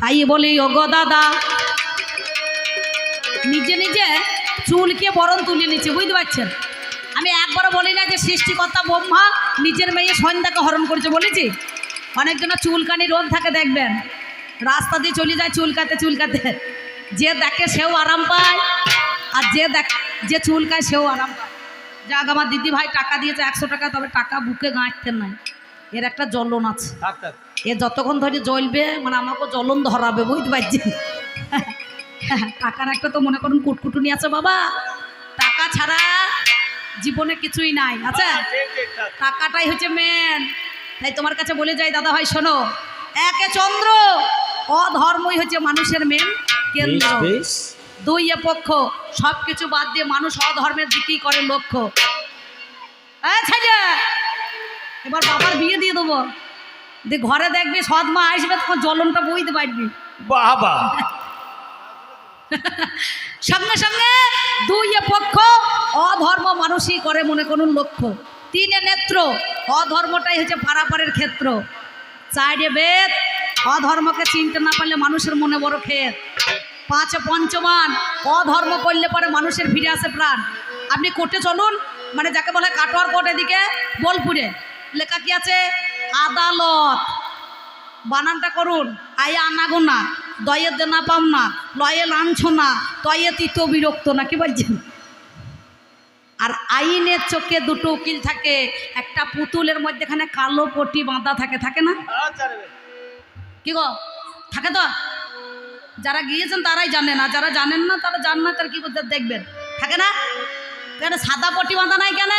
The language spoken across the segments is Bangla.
তাই বলি, ওগো দাদা। নিজে নিজে চুলকে বরণ তুলে নিচ্ছে বুঝতে পারছেন? আমি একবারও বলি না যে সৃষ্টিকর্তা ব্রহ্মা নিজের মেয়ে সন্ধ্যাকে হরণ করেছে, বলেছি? অনেকজন চুলকানি রোদ থাকে, দেখবেন। রাস্তা দিয়ে চলে যায় চুলকাতে চুলকাতে। যে দেখে সেও আরাম পায়, আর যে দেখ, যে চুলকায় সেও আরাম পায়। যাক, আমার দিদি ভাই টাকা দিয়েছে একশো টাকা, তবে টাকা বুকে গাঁটতেন নাই। এর একটা জ্বলন আছে। এ যতক্ষণ ধরে জ্বলবে মানে আমাকে জ্বলন ধরাবে বুঝতে পারছি টাকার একটা তো মনে করুন কুটকুটুনি আছে বাবা। টাকা ছাড়া জীবনে কিছুই নাই আচ্ছা টাকাটাই হচ্ছে মেন তাই তোমার কাছে বলে যাই দাদা ভাই শোনো। একে চন্দ্র অধর্মই হচ্ছে মানুষের মেন কেন্দ্র। দুই এ পক্ষ সব কিছু বাদ দিয়ে মানুষ অধর্মের দিকেই করে লক্ষ্য। এবার বাবার বিয়ে দিয়ে দেবো। দিয়ে ঘরে দেখবি সৎ মা আসবে তখন জ্বলনটা বইতে পারবি। বাবা। সঙ্গে সঙ্গে দুই পক্ষ অধর্ম মানুষই করে মনে করুন লক্ষ্য। তিনে নেত্র অধর্মটাই হচ্ছে পারাপারের ক্ষেত্র। চারে বেদ অধর্মকে চিনতে না পারলে মানুষের মনে বড় ক্ষেত। পাঁচে পঞ্চমান অধর্ম করলে পরে মানুষের ফিরে আসে প্রাণ। আপনি কোর্টে চলুন মানে যাকে বলে কাটোয়ার কোর্ট এদিকে বোলপুরে। লেখা কি আছে? আদালত। বানানটা করুন। আয়া আনাগোনা দয়ে দেনা পাম না লয়ে লাঞ্ছ না তয়ে তিত বিরক্ত না কি বলছেন? আর আইনের চোখে দুটো উকিল থাকে একটা পুতুলের মধ্যেখানে কালো পটি বাঁধা থাকে থাকে না? আচ্ছা কি গো? থাকে তো? যারা গিয়েছেন তারাই জানে না যারা জানেন না তারা জান না তারা কি করতে দেখবেন। থাকে না? কেন সাদা পটি বাঁধা নাই কেন?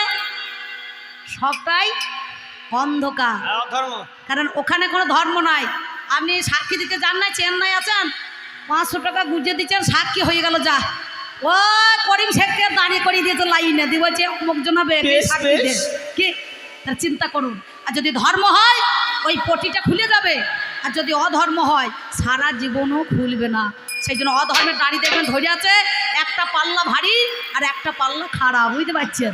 সবটাই অন্ধকার। হ্যাঁ, ধর্ম কারণ ওখানে কোনো ধর্ম নাই। আপনি সাক্ষী দিতে যান না চেন্নাই আছেন? পাঁচশো টাকা গুঁজে দিচ্ছেন সাক্ষী হয়ে গেল যা। ও করিম শেখকে দাঁড়িয়ে করিয়ে দিয়েছে লাইনে। দিয়ে বলছে অমুক জন হবে সাক্ষী। কি? তার চিন্তা করুন। আর যদি ধর্ম হয় ওই পটিটা খুলে যাবে। আর যদি অধর্ম হয় সারা জীবনও খুলবে না। সেই জন্য অধর্মের দাড়ি দেখবেন ধরে আছে একটা পাল্লা ভারী আর একটা পাল্লা খাড়া বুঝতে পারছেন?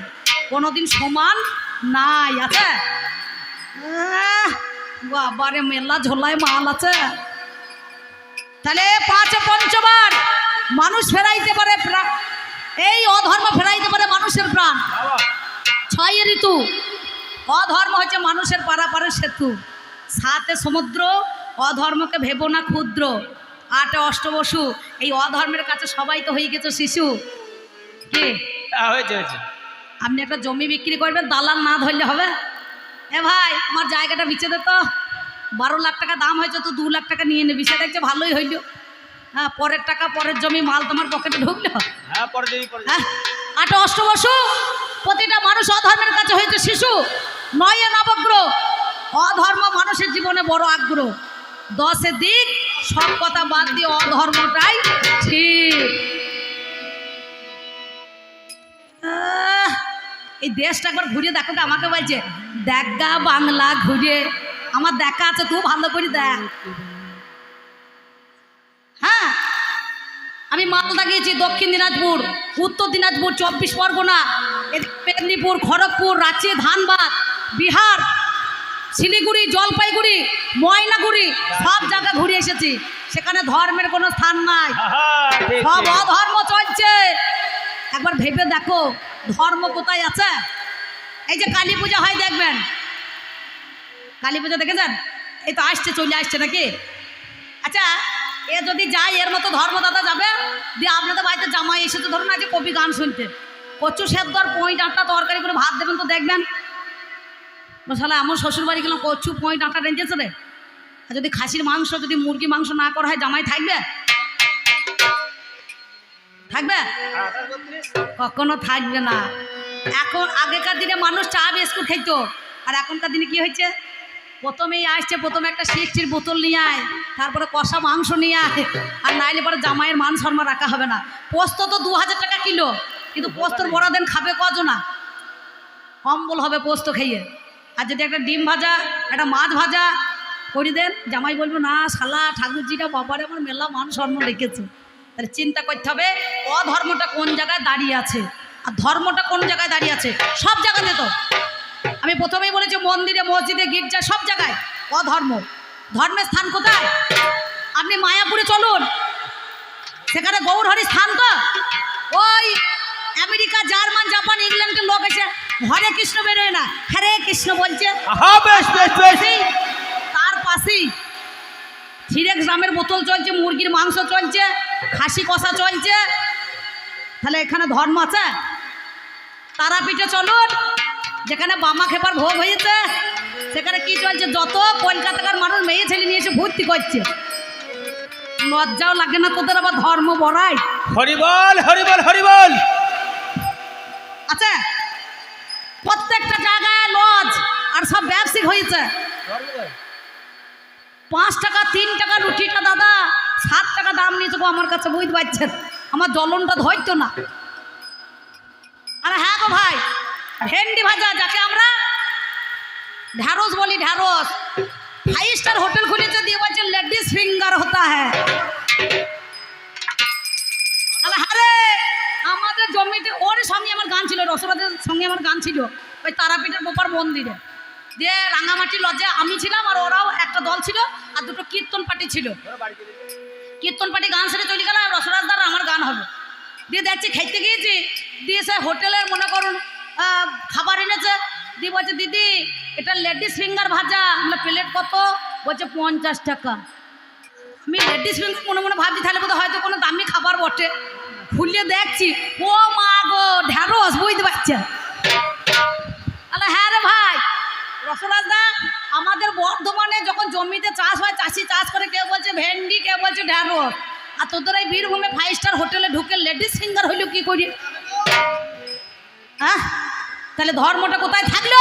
কোনোদিন সমান নাই আছে? বাবারে মেলা ঝোলায় মাল আছে। তাহলে পাঁচ পঞ্চবার মানুষ ফেরাইতে পারে এই অধর্ম ফেরাইতে পারে মানুষের প্রাণ। ছয় ঋতু। অধর্ম হচ্ছে মানুষের পারাপারের সেতু। সাতে সমুদ্র অধর্মকে ভেবো না ক্ষুদ্র। আটে অষ্টবসু। এই অধর্মের কাছে সবাই তো হয়ে গেছে শিশু। কি? আপনি একটা জমি বিক্রি করবেন দালাল না ধরলে হবে? এ ভাই আমার জায়গাটা বিচে দে তো। বারো লাখ টাকা দাম হয়েছে তো দু লাখ টাকা নিয়ে নেবি। সেটা দেখছে ভালোই হইল। হ্যাঁ পরের টাকা পরের জমি মাল তোমার পকেটে ঢুকলো। হ্যাঁ পরে দেবি পরে হ্যাঁ অষ্টবসু প্রতিটা মানুষ অধর্মের কাছে হয়েছে শিশু। নয় নবগ্রহ। অধর্ম মানুষের জীবনে বড় আগ্রহ। দশে দিক সব কথা বাদ দিয়ে অধর্মটাই ঠিক। এই দেশটা একবার ঘুরিয়ে দেখো আমাকে বলছে দেখা বাংলা ঘুরে আমার দেখা আছে তুই ভালো করে দেখ। হ্যাঁ আমি মালদা গিয়েছি দক্ষিণ দিনাজপুর উত্তর দিনাজপুর চব্বিশ পরগনা মেদিনীপুর খড়গপুর রাঁচি ধানবাদ বিহার শিলিগুড়ি জলপাইগুড়ি ময়নাগুড়ি সব জায়গা ঘুরে এসেছি। সেখানে ধর্মের কোনো স্থান নাই। সব। অধর্ম চলছে। একবার ভেবে দেখো, ধর্ম কোথায় আছে? এই যে কালী পূজা হয়, দেখবেন। কালী পূজা দেখেছেন? এই তো আসছে, চলে আসছে নাকি? আচ্ছা এ যদি যায়, এর মতো ধর্মদাতা যাবে? দিয়ে আপনাদের বাড়িতে জামাই এসেছে, ধরুন আজকে কবি গান শুনতে। কচু সেদ্ধ আর পঁই ডাঁটা তরকারি করে ভাত দেবেন তো দেখবেন। মশালা আমার শ্বশুর বাড়ি গেলাম, কচু পঁই আটটা রেঞ্জেছে রে। আর যদি খাসির মাংস, যদি মুরগি মাংস না করা হয়, জামাই থাকবে? থাকবে? কখনো থাকবে না। এখন আগেকার দিনে মানুষ চা, বিস্কুট খাইতো। আর এখনকার দিনে কি হয়েছে? প্রথমেই আসছে, প্রথমে একটা সিক্সটির বোতল নিয়ে আয়, তারপরে কষা মাংস নিয়ে আয়, আর নাইলে পরে জামাইয়ের মান শর্মা রাখা হবে না। পোস্ত তো দু হাজার টাকা কিলো, কিন্তু পোস্তর বড় দেন খাবে কজনা কম্বল হবে পোস্ত খেয়ে আর যদি একটা ডিম ভাজা, একটা মাছ ভাজা, করে দেন, জামাই বলব, না, শালা, ঠাকুরজিটা বাবারে আমার মেলা মান শর্ম রেখেছে। তাহলে চিন্তা করতে হবে অধর্মটা কোন জায়গায় দাঁড়িয়ে আছে? আর ধর্মটা কোন জায়গায় দাঁড়িয়ে আছে? সব জায়গাতে তো। আমি প্রথমেই বলেছি মন্দিরে মসজিদে গির্জা সব জায়গায় অধর্ম। ধর্মের স্থান কোথায়? আপনি মায়াপুরে চলুন। সেখানে গৌরহরি স্থান তো? ওই আমেরিকা জার্মান জাপান ইংল্যান্ডের লোক এসে হরে কৃষ্ণ বেরোয় না। হরে কৃষ্ণ বলছে। তার পাশেই থিরেক গ্রামের বোতল চলছে মুরগির মাংস চলছে খাসি কষা চলছে। তাহলে এখানে ধর্ম আছে? তারাপীঠে চলুন যেখানে বামা খেপার ভোগ হয়েছে সেখানে কি চলছে? যত কলকাতাকার মানুষ মেয়ে ছেলে নিয়ে এসে ভর্তি করছে। লজ্জাও লাগে না তোদের আবার ধর্ম বড়াই। হরিবল হরিবল হরিবল আচ্ছা প্রত্যেকটা জায়গায় লজ আর সব ব্যবসায়িক হয়েছে। পাঁচ টাকা, তিন টাকা রুটিটা দাদা, সাত টাকা দাম নিয়েছে গো আমার কাছে বুঝতে পারছেন আমার জ্বলনটা ধরতো না। আরে হ্যাঁ গো ভাই, ভেন্ডি ভাজা, যাকে আমরা ঢ্যাঁড়স বলি, ঢ্যাঁড়স। ফাইভ স্টার হোটেল খুলেছে, দিয়ে বলছে লেডিস ফিঙ্গার হতা হ্যাঁ আমাদের জমিতে, ওর সঙ্গে আমার গান ছিল রসরাজের সঙ্গে আমার গান ছিল, ওই তারাপীঠের বোপার মন্দিরে। দিয়ে রাঙামাটি লজে আমি ছিলাম আর ওরাও একটা দল ছিল আর দুটো কীর্তন পার্টি ছিল। কীর্তন পার্টি গান সেরে চলে গেল রসরাজ দ্বারা আমার গান হবে। দিয়ে দেখছি খাইতে গিয়েছি, দিয়ে সে হোটেলের মনে করুন খাবার এনেছে। দিয়ে বলছে, দিদি, এটা লেডিস ফিঙ্গার ভাজা, আমরা প্লেট কত? বলছে, পঞ্চাশ টাকা। আমি লেডিস ফিঙ্গার মনে মনে ভাবছি, তাহলে বোধ হয়তো কোনো দামি খাবার বটে। খুলে দেখছি, ও মা গো, ঢ্যাঁড়স, বুঝতে তাহলে হ্যাঁ রে ভাই। রসরাজ দা আমাদের বর্ধমানে যখন জমিতে চাষ হয় চাষি চাষ করে কেউ বলছে ভেন্ডি কেউ বলছে ঢ্যাঁড়স। আর তোদের এই বীরভূমে ফাইভ স্টার হোটেলে ঢুকে লেডিস সিঙ্গার হইল কি করি? হ্যাঁ? তাহলে ধর্মটা কোথায় থাকল?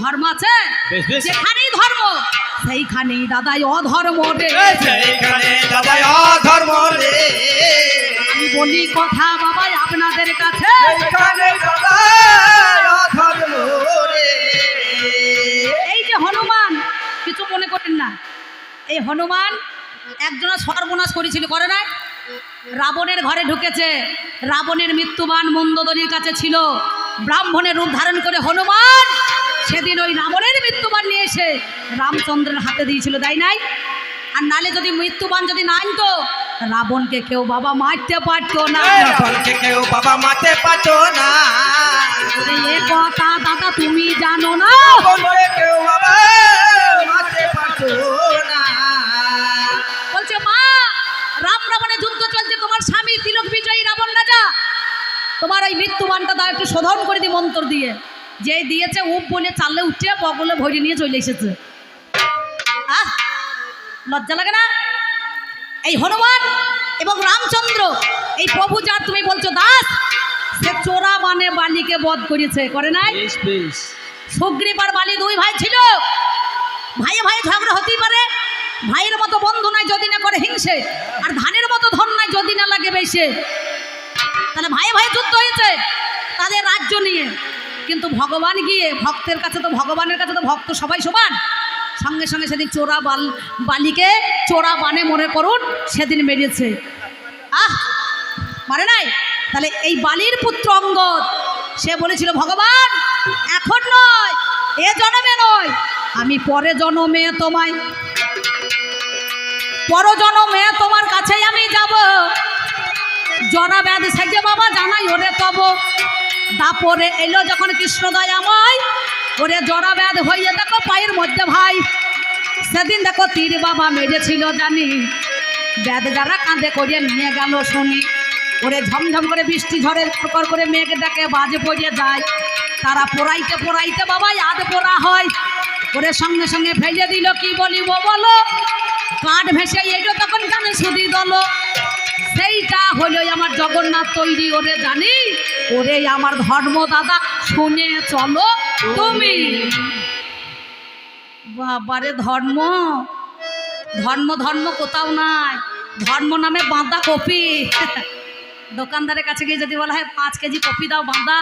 ধর্ম আছে। যেখানেই ধর্ম সেইখানেই দাদাই অধর্ম রে। সেইখানে দাদাই অধর্ম রে। আমি বলি কথা বাবাই আপনাদের কাছে। দাদাই এই হনুমান একজনা সর্বনাশ করেছিল করে নাই? রাবণের ঘরে ঢুকেছে। রাবণের মৃত্যুবান মন্দদরির কাছে ছিল। ব্রাহ্মণের রূপ ধারণ করে হনুমান সেদিন ওই রাবণের মৃত্যুবান নিয়ে এসে রামচন্দ্রের হাতে দিয়েছিল তাই নাই? আর নালে যদি মৃত্যুবান যদি না আনতো রাবণকে কেউ বাবা মারতে পারতো না। কেউ বাবা পাচো না। এ কথা দাদা তুমি জানো না? কেউ বাবা না বলছে মা রাম যুদ্ধ চলছে তোমার স্বামী তিলক বিজয়ী রাবণ রাজা। তোমার ওই মৃত্যুবানটা দাও একটু শোধন করে মন্ত্র দিয়ে। যে দিয়েছে উপ বলে চাললে উঠে বগলে ভরে নিয়ে চলে এসেছে। আহ লজ্জা লাগে না? এই হনুমান এবং রামচন্দ্র এই প্রভু যার তুমি বলছো দাস সে চোরা মানে বালিকে বধ করেছে করে নাই? সুগ্রীব আর বালি দুই ভাই ছিল। ভাই ভাই ঝগড়া হতেই পারে। ভাইয়ের মতো বন্ধু নাই যদি না করে হিংসে, আর ধানের মতো ধন নাই যদি না লাগে বেশে। তাহলে ভাই ভাই যুদ্ধ হয়েছে তাদের রাজ্য নিয়ে। কিন্তু ভগবান গিয়ে, ভক্তের কাছে তো, ভগবানের কাছে তো ভক্ত সবাই সমান। সঙ্গে সঙ্গে সেদিন চোরা বাল, বালিকে চোরা বানে মনে করুন, সেদিন মেরেছে। আহ! মারে নাই? তাহলে এই বালির পুত্র অঙ্গদ, সে বলেছিল, ভগবান, এখন নয়, এ জন্মে আমি পরে জন্মে তোমায় পর জন্মে তোমার কাছেই আমি যাব। জরা ব্যাধ সেজে বাবা জানাই, ওরে তব তারপরে এলো যখন কৃষ্ণদয় আমায়। ওরে জরা ব্যাধ হইয়ে দেখো পায়ের মধ্যে ভাই, সেদিন দেখো তীর বাবা মেরেছিল জানি। ব্যাধ যারা কাঁধে করিয়ে নিয়ে গেল শুনি। ওরে ঝমঝম করে বৃষ্টি ঝড়ে কর করে মেঘ ডাকে বাজে পড়িয়ে যায়। তারা পোড়াইতে পোড়াইতে বাবা আধ পোড়া হয়। ওরে সঙ্গে সঙ্গে ফেলে দিল কি বলিব বলো? কাঠ ভেসে এলো তখন কানে সুদি দল। সেইটা হলো আমার জগন্নাথ তৈরি ওরে জানি? ওরে আমার ধর্ম দাদা শুনে চলো তুমি। বাবারে ধর্ম? ধর্ম ধর্ম কোথাও নাই। ধর্ম নামে বাঁধা কপি। দোকানদারের কাছে গিয়ে যদি বলা হয় পাঁচ কেজি কপি দাও বাঁধা।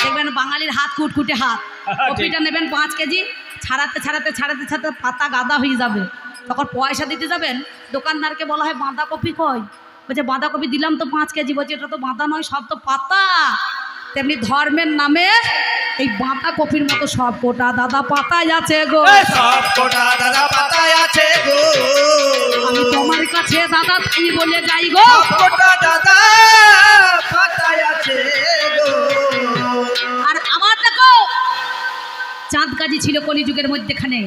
দেখবেন বাঙালির হাত কুটকুটে হাত। কপিটা নেবেন পাঁচ কেজি। ছাড়াতে ছাড়াতে ছাড়াতে ছাড়াতে পাতা গাদা হয়ে যাবে। তখন পয়সা দিতে যাবেন দোকানদারকে বলা হয় বাঁধাকপি কই? বলছে বাঁধাকপি দিলাম তো পাঁচ কেজি। বলছে এটা তো বাঁধা নয় সব তো পাতা। তেমনি ধর্মের নামে এই বাঁধাকপির মতো সব কোটা দাদা পাতায় আছে গো। সব কোটা দাদা পাতায় আছে গো। আমি তোমার কাছে দাদা তাই বলে যাই গো। সবকটা দাদা খাতায় আছে গো। আর চাঁদ কাজী ছিল কলিযুগের মধ্যেখানে।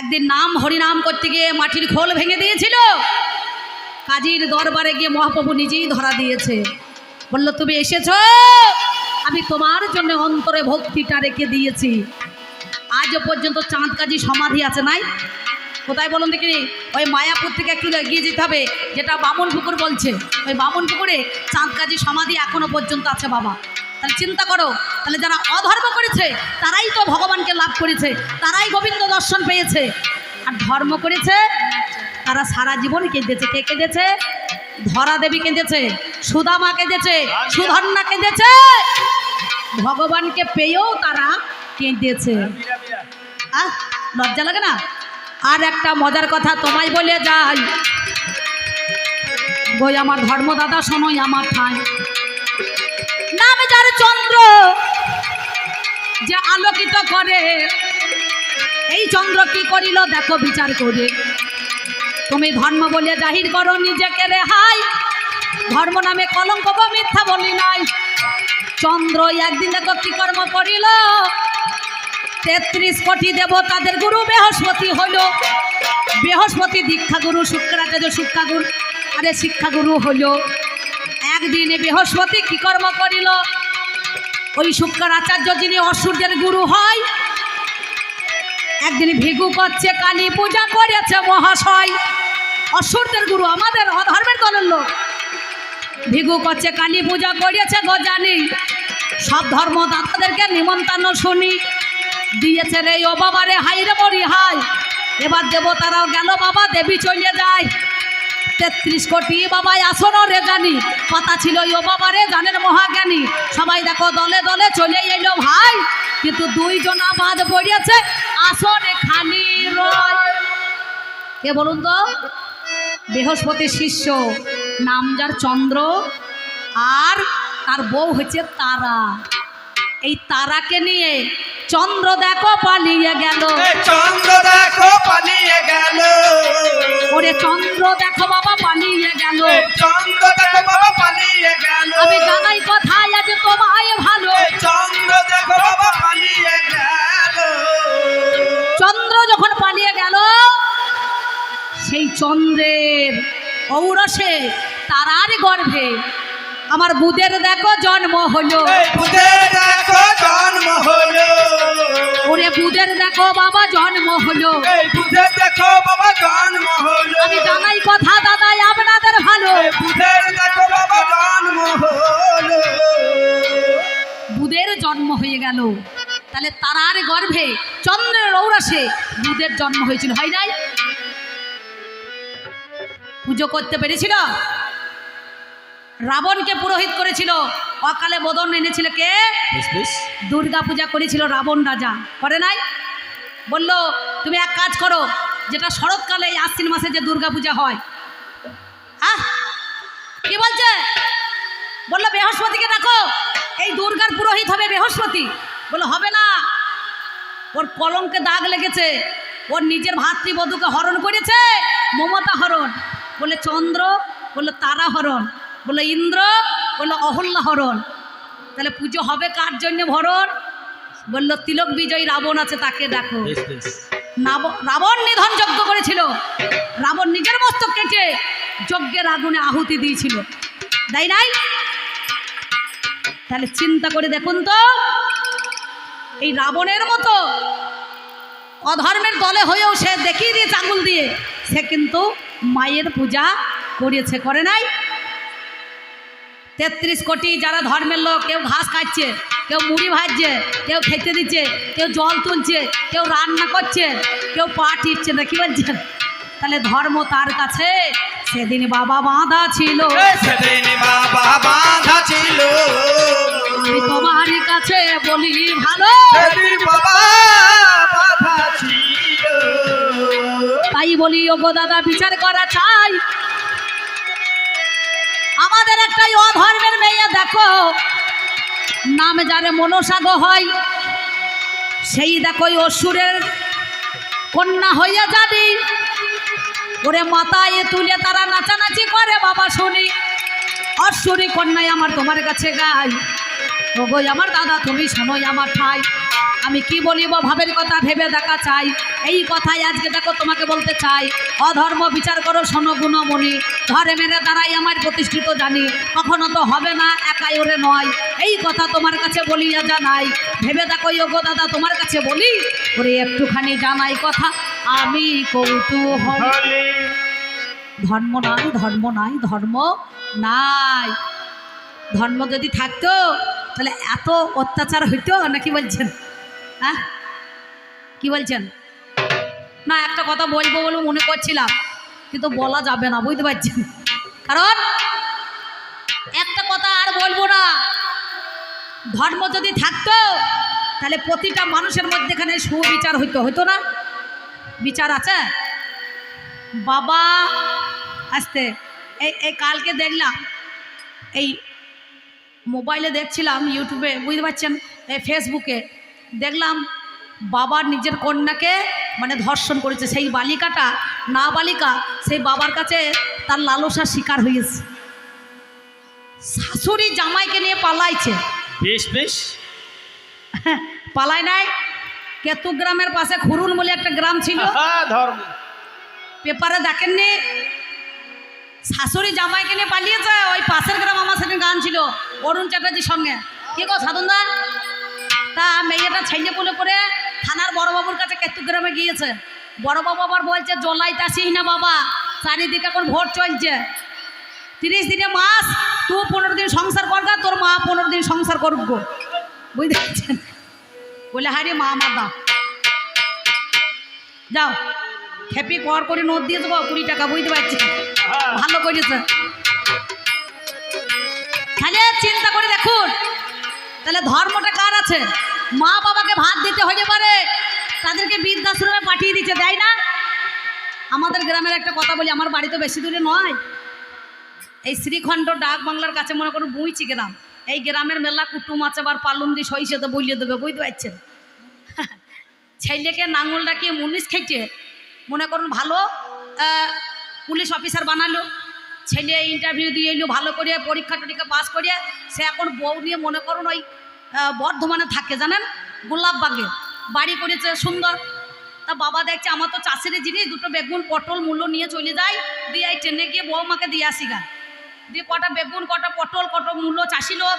একদিন নাম হরিনাম করতে গিয়ে মাটির খোল ভেঙে দিয়েছিল। কাজীর দরবারে গিয়ে মহাপ্রভু নিজেই ধরা দিয়েছে। বলল, তুমি এসেছ? আমি তোমার জন্য অন্তরে ভক্তিটা রেখে দিয়েছি। আজও পর্যন্ত চাঁদ কাজী সমাধি আছে নাই। কোথায় বলুন দেখিনি ওই মায়াপুর থেকে একটু এগিয়ে যেতে হবে, যেটা বামন পুকুর বলছে। ওই বামন পুকুরে চাঁদ কাজী সমাধি এখনও পর্যন্ত আছে বাবা। তাহলে চিন্তা করো। তাহলে যারা অধর্ম করেছে, তারাই তো ভগবানকে লাভ করেছে, তারাই গোবিন্দ দর্শন পেয়েছে। আর ধর্ম করেছে, তারা সারা জীবন কেঁদেছে। কে কেঁদেছে? ধরা দেবী কেঁদেছে সুদামা কেঁদেছে সুধন্যা কেঁদেছে। ভগবানকে পেয়েও তারা কেঁদেছে। আহ, লজ্জা লাগে না? আর একটা মজার কথা তোমায় বলে যাই। বই আমার ধর্মদাদা শোনোই আমার ঠাই। নাম যার চন্দ্র, যে আলোকিত করে। এই চন্দ্র কি করিল? দেখো বিচার করে। তুমি ধর্ম বলে জাহির করো, নিজেকে রেহাই। ধর্ম নামে কলঙ্ক বা মিথ্যা বলি নাই। চন্দ্র একদিন দেখো কি কর্ম করিল? তেত্রিশ কোটি দেবতাদের গুরু বৃহস্পতি হইল। বৃহস্পতি দীক্ষাগুরু, শুক্রাচার্য, শিক্ষাগুরু, আরে শিক্ষাগুরু হইল। একদিনে বৃহস্পতি কি কর্ম করিল? ওই শুক্রাচার্য যিনি অসূর্যের গুরু হয়, একদিন ভিগু করছে, কালী পূজা করেছে মহাশয়। অসূর্যের গুরু আমাদের অধর্মের দলের লোক। ভিগু করছে, কালী পূজা করেছে গো জানি। সব ধর্মদাতাদেরকে নিমন্ত্রণ শুনি। দিয়েছে রে ও বাবা রে হাই রে মরি হাই এবার দেবতারাও গেল, বাবা দেবী চলে যায়। তেত্রিশ কোটি বাবা আসন রে জানি। কথা ছিল, ও বাবা রে, জানের মহাজ্ঞানী। সবাই দেখো, দলে দলে চলে এলো ভাই। কিন্তু দুইজনা বাদ পড়িয়েছে আসনে খালি রয়। কে বলুন তো? বৃহস্পতির শিষ্য, নাম যার চন্দ্র, আর তার বউ হচ্ছে তারা। এই তারাকে নিয়ে চন্দ্র দেখো পালিয়ে গেল। চন্দ্র দেখো পালিয়ে গেল। ওরে চন্দ্র দেখো বাবা পালিয়ে গেল। চন্দ্র দেখো বাবা পালিয়ে গেল। আমি জানাই কথায় আছে তোমায় ভালো। চন্দ্র দেখো বাবা পালিয়ে গেল। চন্দ্র যখন পালিয়ে গেল সেই চন্দ্রের ঔরসে তারার গর্ভে আমার বুদের দেখো জন্ম হলো। বুধের দেখো জন্ম হলো। ওরে বুদের দেখো বাবা জন্ম হলো। বুধের দেখো বাবা জন্ম হলো। আমি জানাই কথা দাদাই আপনাদের ভালো। বুধের দেখো বাবা জন্ম হলো। বুদের জন্ম হয়ে গেল। তাহলে তারার গর্ভে চন্দ্রের ঔরসে বুদের জন্ম হয়েছিল হয় নাই? পুজো করতে পেরেছিল? রাবণকে পুরোহিত করেছিল। অকালে বদন এনেছিল কে? দুর্গা পূজা করেছিল রাবণ রাজা। করে নাই? বলল তুমি এক কাজ করো যেটা শরৎকালে এই আশ্বিন মাসে যে দুর্গা পূজা হয়। হ্যাঁ কি বলছে? বলল বৃহস্পতিকে দেখো এই দুর্গার পুরোহিত হবে বৃহস্পতি। বলল হবে না। ওর কলঙ্কে দাগ লেগেছে। ওর নিজের ভাতৃবধূকে হরণ করেছে মমতা হরণ। বলে চন্দ্র? বলল তারা হরণ। বলল ইন্দ্র বলল অহল্যা হরণ। তাহলে পুজো হবে কার জন্য ভরণ? বলল তিলক বিজয়ী রাবণ আছে তাকে ডাকো রাবণ নিধন যজ্ঞ করেছিল। রাবণ নিজের মস্তক কেটে যজ্ঞের আগুনে আহুতি দিয়েছিল। তাই নাই? তাহলে চিন্তা করে দেখুন তো এই রাবণের মতো অধর্মের দলে হয়েও সে দেখিয়ে দিয়েছে আঙুল দিয়ে সে কিন্তু মায়ের পূজা করেছে করে নাই। তেত্রিশ কোটি যারা ধর্মের লোক কেউ ঘাস খাচ্ছে কেউ মুড়ি ভাজছে কেউ খেতে দিচ্ছে কেউ জল তুলছে কেউ রান্না করছে কেউ পা টিপছে না কি বলছেন? তাহলে ধর্ম তার কাছে। সেদিন বাবা বাঁধা ছিল। সেদিন বাবা বাঁধা ছিল। তোমার কাছে বলি ভালো। সেদিন বাবা বাঁধা ছিল। তাই বলি ও গো দাদা বিচার করা চাই। আমাদের একটাই অধর্মের মেয়ে দেখো। নাম যারে মনসাগ হয়, সেই দেখো অসুরের কন্যা হইয়া জানি ওরে মাথায় তুলে তারা নাচানাচি করে, বাবা শুনি। অসুরী কন্যায় আমার তোমার কাছে গাই। ওগোই আমার দাদা তুমি শোনোই আমার ঠাই। আমি কি বলিব ভাবের কথা ভেবে দেখা চাই? এই কথাই আজকে দেখো তোমাকে বলতে চাই। অধর্ম বিচার করো শোনো গুণমণি। ঘরে মেরে দাঁড়াই আমার প্রতিষ্ঠিত জানি। কখনো তো হবে না একাই ওরে নয়। এই কথা তোমার কাছে বলিয়া জানাই। ভেবে দেখো যোগ্য দাদা তোমার কাছে বলি। ওরে একটুখানি জানাই কথা। আমি কৌতূহল। হলি। ধর্ম নাই ধর্ম নাই ধর্ম নাই। ধর্ম যদি থাকতো তাহলে এত অত্যাচার হইতো নাকি বলছেন? হ্যাঁ? কি বলছেন? না, একটা কথা বলব বলে মনে করছিলাম, কিন্তু বলা যাবে না, বুঝতে পারছেন? কারণ একটা কথা আর বলব না, ধর্ম যদি থাকতো, তাহলে প্রতিটা মানুষের মধ্যেখানে সুবিচার হইতো হইতো না? বিচার আছে? বাবা, আসতে, এই এই কালকে দেখলাম, এই মোবাইলে দেখছিলাম ইউটিউবে বুঝতে পারছেন? এই ফেসবুকে। দেখলাম বাবার নিজের কন্যাকে মানে ধর্ষণ করেছে। সেই বালিকাটা না বালিকা সেই বাবার কাছে তার লালসার শিকার হয়েছে। শাশুড়ি জামাইকে নিয়ে পালাইছে। বেশ বেশ। পালায় নাই। কেতু গ্রামের পাশে খুরুন বলে একটা গ্রাম ছিল। পেপারে দেখেননি? শাশুড়ি জামাইকে নিয়ে পালিয়েছে। ওই পাশের গ্রাম আমার সেদিন গান ছিল। অরুণ চ্যাটার্জির সঙ্গে। কি গো, সাধনদা? তা মেয়েটা ছেলে বলে করে থানার বড়বাবুর কাছে কেতু গ্রামে গিয়েছে। বড়বাবু আবার বলছে জলাইতাসিস না বাবা, চারিদিকে এখন ভোট চলছে। তিরিশ দিনে মাস, তুই পনেরো দিন সংসার করগা তোর মা পনেরো দিন সংসার করব বুঝতে পারছেন? বলে হারে মা দাও যাও, খেপি কর করে নোট দিয়ে দেবো কুড়ি টাকা, বুঝতে পারছি ভালো করেছে। খালি চিন্তা করে দেখুন। তাহলে ধর্মটা কার আছে? মা বাবাকে ভাত দিতে হয়ে পারে, তাদেরকে বৃদ্ধাশ্রমে পাঠিয়ে দিচ্ছে, দেয় না? আমাদের গ্রামের একটা কথা বলি, আমার বাড়ি তো বেশি দূরে নয়। এই শ্রীখণ্ড ডাক বাংলার কাছে মনে করুন বুইছি গ্রাম। এই গ্রামের মেলা কুটুম আছে, আবার পালুন্দি সইসে তো বলিয়ে দেবে, বুঝতে পারছেন? ছেলেকে নাঙল ডাকিয়ে মুনিশ খেটে, মনে করুন ভালো পুলিশ অফিসার বানালো ছেলে ইন্টারভিউ দিয়ে এলো, ভালো করে পরীক্ষা টরীক্ষা পাস করিয়ে, সে এখন বউ নিয়ে মনে করুন ওই বর্ধমানে থাকে, জানেন? গোলাপবাগে বাড়ি করেছে, সুন্দর। তা বাবা দেখছে, আমার তো চাষের জিনিস, দুটো বেগুন, পটল মূল্য নিয়ে চলে যায়। দিয়ে এই ট্রেনে গিয়ে বউ বৌমাকে দিয়ে আসি গা। দিয়ে কটা বেগুন, কটা পটল কত মূল্য চাষি লোক।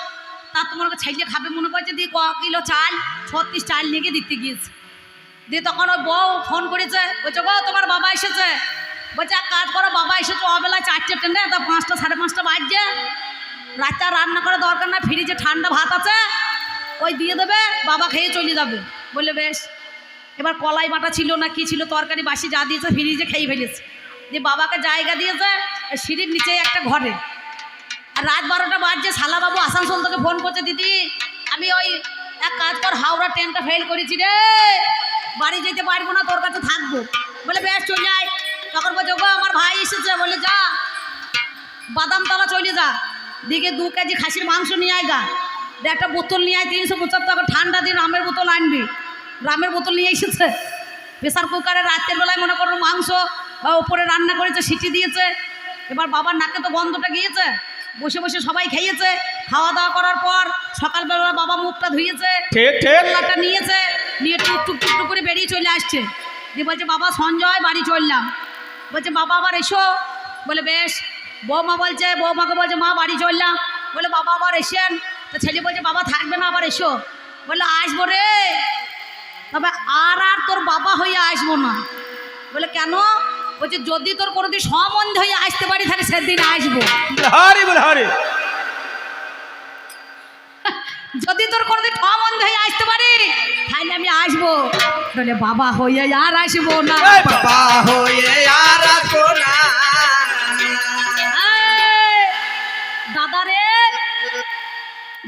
তা তোমার ছেলে খাবে মনে করছে, দিয়ে ক কিলো চাল, ছত্রিশ চাল নিয়ে দিতে গিয়েছে। দিয়ে তখন ওই বউ ফোন করেছে, বলছে, গো, তোমার বাবা এসেছে। বলছে, এক কাজ করো, বাবা এসেছে অবেলা চারটে ট্রেনে, তা পাঁচটা, সাড়ে পাঁচটা বাজছে। রাতটা রান্না করা দরকার না, ফ্রিজে ঠান্ডা ভাত আছে, ওই দিয়ে দেবে, বাবা খেয়ে চলে যাবে। বললে, বেশ, এবার কলাই বাটা ছিল না, কি ছিল তরকারি, বাসি যা দিয়েছে, ফ্রিজে খেয়ে ফেলেছে। যে বাবাকে জায়গা দিয়েছে সিঁড়ির নিচে একটা ঘরে। আর রাত বারোটা বাজছে, শালাবাবু আসানসোল থেকে ফোন করছে, দিদি, আমি ওই, এক কাজ কর, হাওড়া ট্রেনটা ফেল করেছি রে। বাড়ি যেতে পারব না, তোর কাছে থাকব। বলে বেশ, চলে যাই। তখন বলছে গো আমার ভাই এসেছে। বলে যা বাদাম বাদামতলা চলে যা। দিকে দু কেজি খাসির মাংস নিয়ে আয় গা। দিয়ে একটা বোতল নিয়ে আয় তিনশো পঁচাত্তর ঠান্ডা দিন রামের বোতল আনবি। রামের বোতল নিয়ে এসেছে। প্রেসার কুকারে রাতের বেলায় মনে করো মাংস ওপরে রান্না করেছে সিটি দিয়েছে। এবার বাবার নাকে তো গন্ধটা গিয়েছে। বসে বসে সবাই খেয়েছে। খাওয়া দাওয়া করার পর সকালবেলা বাবা মুখটা ধুয়েছে নিয়েছে। নিয়ে টুক টুক টুক টুক করে বেরিয়ে চলে আসছে। দিয়ে বলছে বাবা সঞ্জয় বাড়ি চললাম। বলছে বাবা, আবার এসো। বলে, বেশ। বৌমা বলছে, বৌমাকে বলছে, মা, বাড়ি চললাম বলে, বাবা, আবার এসেন। তো ছেলে বলছে, বাবা, থাকবে না, আবার এসো। বলে, আসব রে। তবে আর আর তোর বাবা হয়ে আসব না। বলে, কেন? বলছে, যদি তোর কোনোদিন সম্বন্ধ হয়ে আসতে পারি, তাহলে সেদিন আসব। যদি তোর কোনোদিন সম্বন্ধ হয়ে আসতে পারি তাহলে আমি আসব। বলে বাবা হয়ে আর আসব না। বাবা। হয়ে আর আসব না। দাদা রে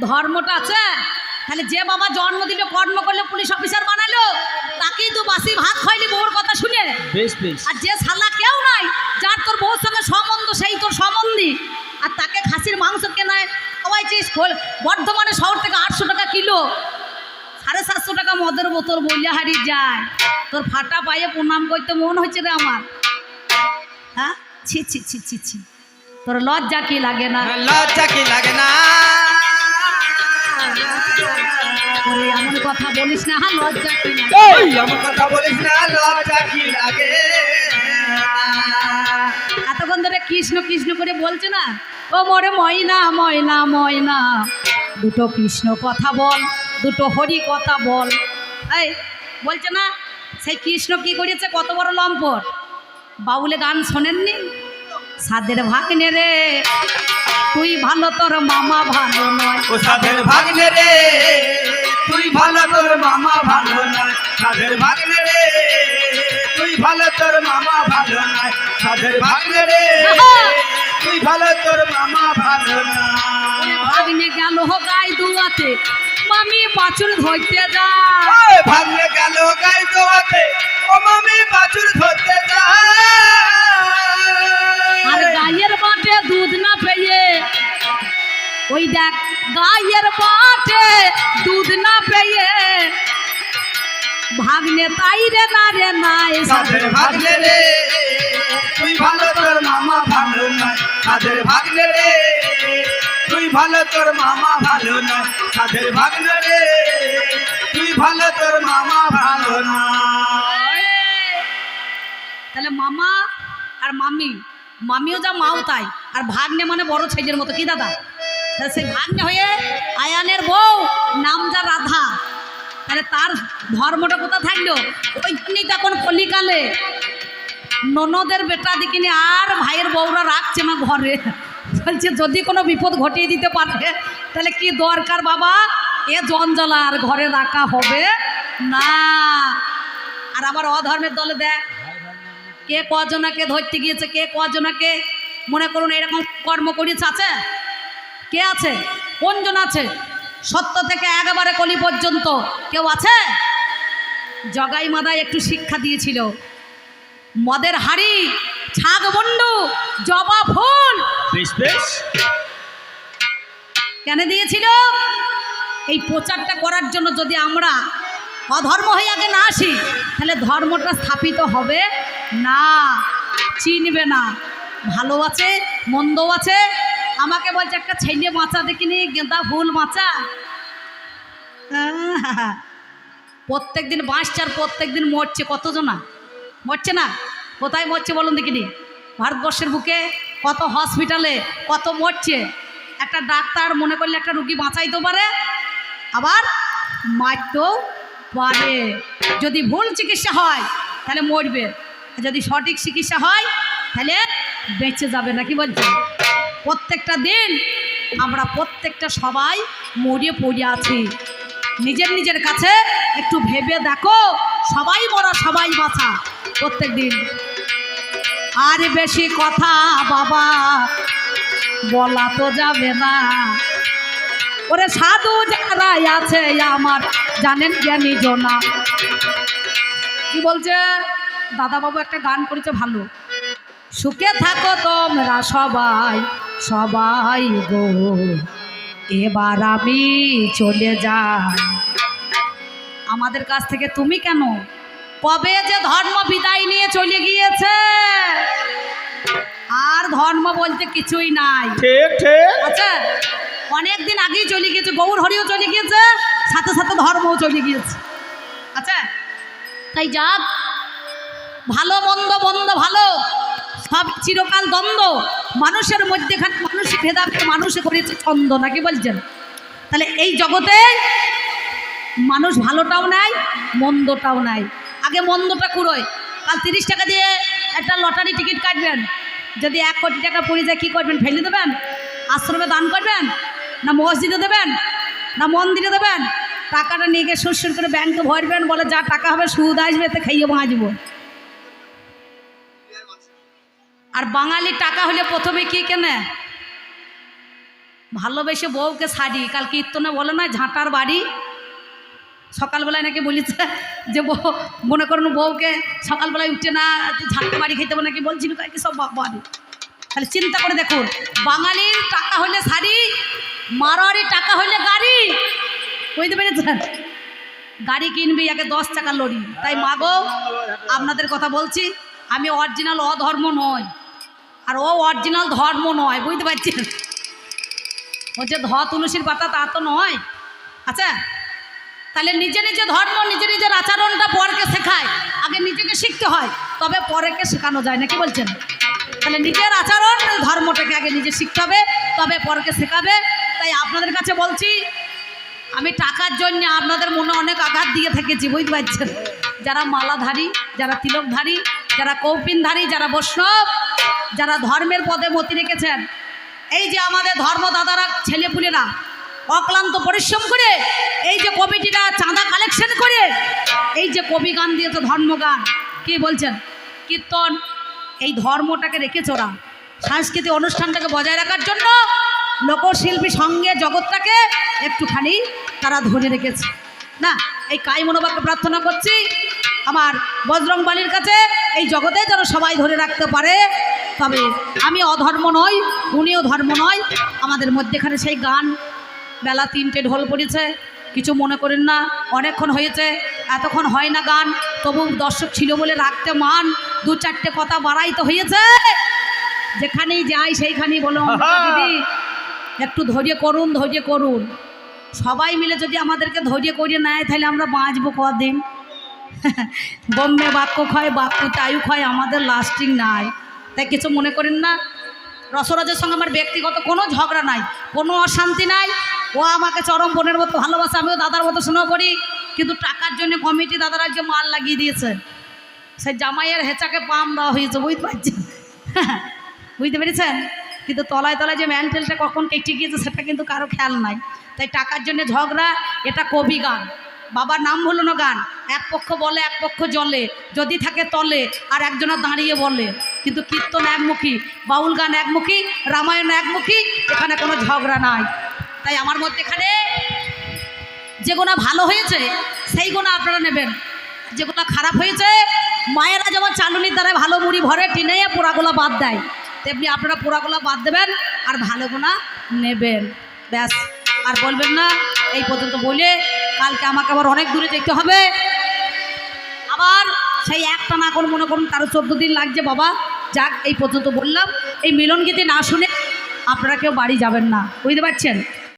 ধর্মটা আছে? তাহলে যে বাবা জন্ম দিল কর্ম করলে পুলিশ অফিসার বানালো তাকেই তো বাসি ভাত খাইলি বউর কথা শুনে। আর যে শালা কেউ নাই যার তোর বউর সঙ্গে সম্বন্ধ সেই তোর সম্বন্ধী। আর তাকে খাসির মাংস কেনায় বর্ধমানে শহর থেকে আটশো টাকা কিলো। সাড়ে সাতশো টাকা মদের বোতল বললে হারিয়ে যায়। তোর ফাটা পায়ে প্রণাম করতে মন হচ্ছে রে আমার। হ্যাঁ? ছি ছি ছি ছি ছি। তোর লজ্জা কি লাগে না? লজ্জা কি লাগে না? এমন কথা বলিস না হ্যাঁ লজ্জা কি লাগে? আমার কথা বলিস না লজ্জা কি লাগে? এতক্ষণ ধরে কৃষ্ণ কৃষ্ণ করে বলছে না? ও মোরে ময়না ময়না ময়না। দুটো কৃষ্ণ কথা বল দুটো হরি কথা বল। এই বলছে না সেই কৃষ্ণ কি করেছে? কত বড় লম্পট। বাউলে গান শোনেননি? সাদের ভাগ্নে রে তুই ভালো তোর মামা ভালো নয়। ও সাধের ভাগ্নে রে তুই ভালো তোর মামা ভালো নয়। সাধের ভাগ্নে রে তুই ভালো তোর মামা ভালো নয়। সাধের ভাগ্নে রে তুই ভালো তোর মামা ভালো ওরে ভাগ্নে গেল গাই দুয়াতে। মামি বাছুর ধরতে যা ভাগ্নে গেল গাই দোয়াতে। ও মামি বাছুর ধরতে আর যায় গায়ের বাটে দুধ না পেয়ে ওই দেখ গায়ের বাটে দুধ না পেয়ে। ভাগ্নে তাই রে না রে সাধের ভাগ্নে রে তুই ভালো সাধের ভাগ্নে রে। তুই ভালো তোর মামা ভালো নয় সাধের ভাগ্নে রে। তুই ভালো তোর মামা ভালো নয় তাহলে মামা আর মামি, মামিও যা মাও তাই, আর ভাগ্নে মানে বড় ছেলের মতো, কি দাদা? তাহলে সেই ভাগ্নে হয়ে আয়ানের বউ, নাম যা রাধা। তাহলে তার ধর্মটা কোথা থাকল? ওই জন্যই তো এখন কলিকালে। ননদের বেটা দেখিনি, আর ভাইয়ের বউরা রাখছে না ঘরে। বলছে, যদি কোনো বিপদ ঘটিয়ে দিতে পারে, তাহলে কি দরকার বাবা? এ জঞ্জালা আর ঘরে রাখা হবে না। আর আবার অধর্মের দলে দেখ, কে কজনাকে ধরতে গিয়েছে, কে কজনাকে, মনে করুন এরকম কর্ম করিয়েছে, আছে? কে আছে? কোনজন আছে? সত্য থেকে একেবারে কলি পর্যন্ত কেউ আছে? জগাই মাদায় একটু শিক্ষা দিয়েছিল। মদের হাড়ি ছাগ বন্ডু জবা ফুল। বেশ বেশ কেন দিয়েছিল? এই প্রচারটা করার জন্য যদি আমরা অধর্ম হয়ে আগে না আসি তাহলে ধর্মটা স্থাপিত হবে না। চিনবে না। ভালো আছে মন্দ আছে। আমাকে বলছে একটা ছেলে মাচা দেখিনি গেঁদা ফুল মাচা প্রত্যেক দিন বাঁচছে আর প্রত্যেক দিন মরছে কতজনা মরছে না? কোথায় মরছে বলুন দেখিনি ভারতবর্ষের বুকে কত হসপিটালে কত মরছে? একটা ডাক্তার মনে করলে একটা রুগী বাঁচাইতেও পারে, আবার মারতেও পারে। যদি ভুল চিকিৎসা হয়, তাহলে মরবে। যদি সঠিক চিকিৎসা হয়, তাহলে বেঁচে যাবে নাকি বলছে? প্রত্যেকটা দিন আমরা প্রত্যেকটা সবাই মরিয়ে পড়ে আছি। নিজের নিজের কাছে একটু ভেবে দেখো। সবাই মরা, সবাই বাঁচা প্রত্যেক দিন আর বেশি কথা বাবা, বলা তো যাবে না। ওরে সাধু যারা আছে আমার, জানেন জ্ঞানী জনা। কি বলছে? দাদা বাবু একটা গান করেছে ভালো। সুখে থাকো তোমরা সবাই সবাই গো। এবার আমি চলে যাই। আমাদের কাছ থেকে তুমি কেন? কবে যে ধর্ম বিদায় নিয়ে চলে গিয়েছে? আর ধর্ম বলতে কিছুই নাই। ঠিক ঠিক। আচ্ছা অনেক দিন আগেই চলে গিয়েছে গৌর হরিও চলে গিয়েছে সাথে সাথে ধর্মও চলে গিয়েছে। আচ্ছা তাই যাক ভালো মন্দ মন্দ ভালো। সব চিরকাল দ্বন্দ্ব। মানুষের মধ্যেখানে মানুষ ভেদাভেদ মানুষে করেছে ছন্দ, নাকি বলছেন? তাহলে এই জগতে মানুষ ভালোটাও নাই, মন্দটাও নাই। আগে মন্দটা কুড়োয়। কাল তিরিশ টাকা দিয়ে একটা লটারি টিকিট কাটবেন। যদি এক কোটি টাকা পড়ে যায়, কী করবেন? ফেলে দেবেন? আশ্রমে দান করবেন? না মসজিদে দেবেন? না মন্দিরে দেবেন? টাকাটা নিয়ে গিয়ে সুর সুর করে ব্যাংকে ভরবেন, বলে যা টাকা হবে সুদ আসবে এতে খাইয়ে বাঁচব আর বাঙালি টাকা হলে প্রথমে কি কেনে? ভালোবেসে বউকে শাড়ি কাল কীর্তনে বলে না, ঝাঁটার বাড়ি। সকালবেলায় নাকি বলেছে যে বউ, মনে করুন বউকে সকালবেলায় উঠে না, ঝাঁটা বাড়ি খেতে নাকি? বলছিল কি সব বাড়ি। তাহলে চিন্তা করে দেখুন, বাঙালির টাকা হলে শাড়ি মারোয়ারি টাকা হলে গাড়ি। বুঝতে পেরেছেন? গাড়ি কিনবি, আগে দশ টাকা লড়ি। তাই মাগো, আপনাদের কথা বলছি, আমি অরিজিনাল অধর্ম নয় আর ও অরিজিনাল ধর্ম নয়, বুঝতে পারছেন ও যে ধ তুলসীর পাতা, তা তো নয়। আচ্ছা তাহলে নিজে নিজে ধর্ম, নিজে নিজের আচরণটা পরকে শেখায়। আগে নিজেকে শিখতে হয়, তবে পরেকে শেখানো যায় না, কি বলছেন? তাহলে নিজের আচরণ, ধর্মটাকে আগে নিজে শিখতে হবে, তবে পরকে শেখাবে। তাই আপনাদের কাছে বলছি, আমি টাকার জন্য আপনাদের মনে অনেক আঘাত দিয়ে থেকেছি, বুঝতে পারছেন? যারা মালাধারী, যারা তিলকধারী যারা কৌপিনধারী, যারা বৈষ্ণব, যারা ধর্মের পদে মতি রেখেছেন, এই যে আমাদের ধর্মদাদারা ছেলেপুলেরা অক্লান্ত পরিশ্রম করে, এই যে কমিটিরা চাঁদা কালেকশন করে, এই যে কবি গান দিয়েছে ধর্মগান কি বলছেন? কীর্তন, এই ধর্মটাকে রেখেছে ওরা। সাংস্কৃতিক অনুষ্ঠানটাকে বজায় রাখার জন্য লোকশিল্পী সঙ্গে জগৎটাকে একটুখানি তারা ধরে রেখেছে। না, এই কাই মনোবাক্য প্রার্থনা করছি, আমার বজরং বালির কাছে এই জগতে যেন সবাই ধরে রাখতে পারে তবে আমি অধর্ম নই উনিও ধর্ম নয়। আমাদের মধ্যেখানে সেই গান বেলা তিনটে ঢোল পড়েছে কিছু মনে করেন না অনেকক্ষণ হয়েছে এতক্ষণ হয় না গান তবু দর্শক ছিল বলে রাখতে মান দু চারটে কথা বাড়াই তো হয়েছে। যেখানেই যাই সেইখানেই বলো দিদি একটু ধৈর্য করুন ধৈর্য করুন। সবাই মিলে যদি আমাদেরকে ধৈর্য করিয়ে নেয় তাহলে আমরা বাঁচবো কদিন। বম্বে বাক্য ক্ষয়, বাক্য আয়ু ক্ষয় আমাদের লাস্টিং নাই। তাই কিছু মনে করেন না? রসরাজের সঙ্গে আমার ব্যক্তিগত কোনো ঝগড়া নাই, কোনো অশান্তি নাই। ও আমাকে চরম বোনের মতো ভালোবাসে, আমিও দাদার মতো শোনা করি। কিন্তু টাকার জন্য কমিটি দাদারা যে মাল লাগিয়ে দিয়েছে সেই জামাইয়ের হেঁচাকে পাম দেওয়া হয়েছে, বুঝতে পারছেন? বুঝতে পেরেছেন? কিন্তু তলায় তলায় যে ম্যান্টেলটা কখন কেটে গিয়েছে, সেটা কিন্তু কারও খেয়াল নাই। তাই টাকার জন্য ঝগড়া, এটা কবি গান। বাবার নাম হলো না গান। এক পক্ষ বলে, এক পক্ষ জলে যদি থাকে তলে, আর একজনা দাঁড়িয়ে বলে। কিন্তু কীর্তন একমুখী, বাউল গান একমুখী, রামায়ণ একমুখী, এখানে কোনো ঝগড়া নাই। তাই আমার মধ্যে এখানে যে গোনা ভালো হয়েছে, সেই গোনা আপনারা নেবেন। যেগুলো খারাপ হয়েছে, মায়েরা যেমন চালুনির দ্বারা ভালো মুড়ি ভরে, টিনে পোড়াগুলো বাদ দেয়, তেমনি আপনারা পোড়াগুলো বাদ দেবেন, আর ভালো গোনা নেবেন। ব্যাস। আর বলবেন না, এই পর্যন্ত বলে কালকে আমাকে আবার অনেক দূরে যেতে হবে। আবার সেই একটা না করুন মনে করুন তারও চোদ্দ দিন লাগছে বাবা। যাক, এই পর্যন্ত বললাম। এই মিলন গীতি না শুনে আপনারা কেউ বাড়ি যাবেন না। বুঝতে পারছেন?